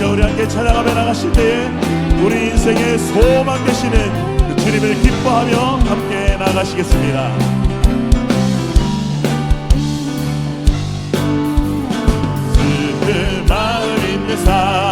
이제 우리 함께 찬양하며 나가실 때 우리 인생의 소망 되시는 그 주님을 기뻐하며 함께 나가시겠습니다. 그 마을 있는 사람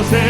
was there.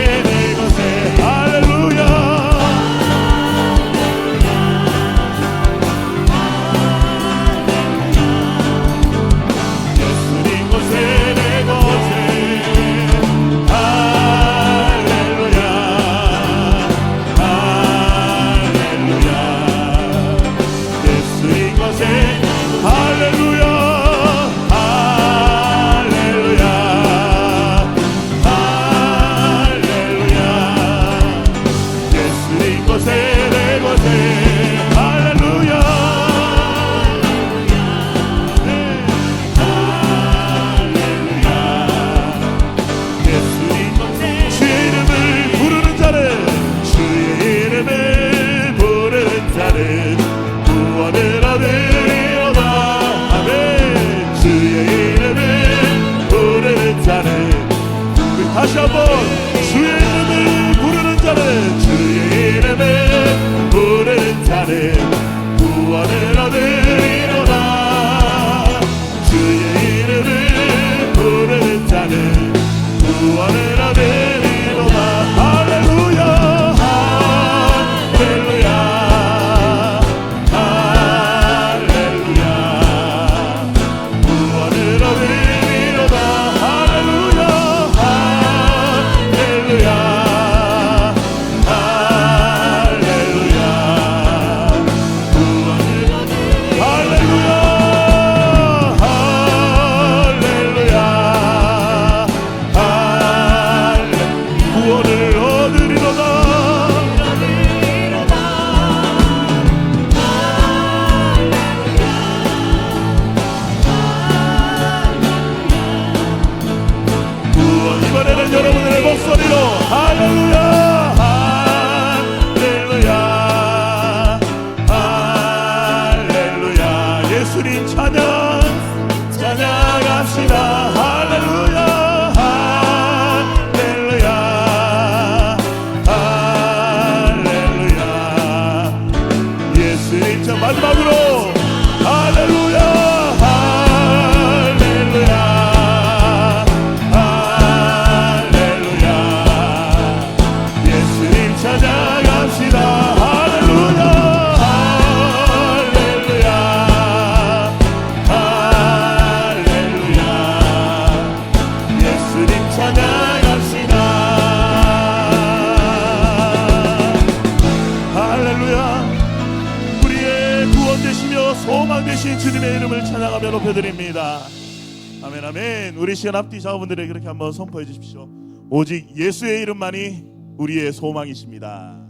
우리 시간 앞뒤 자녀분들에게 그렇게 한번 선포해 주십시오. 오직 예수의 이름만이 우리의 소망이십니다.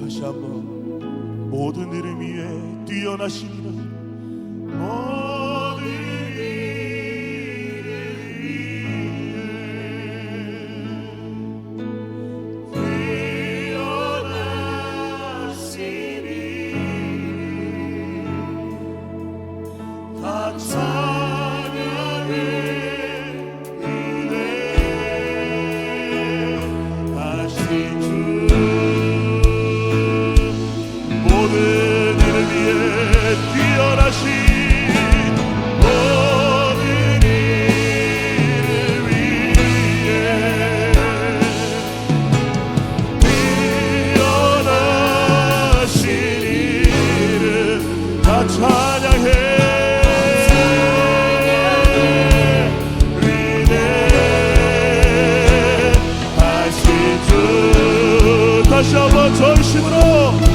다시 한번 모든 이름 위에 뛰어나시니라 Touch my 중심으로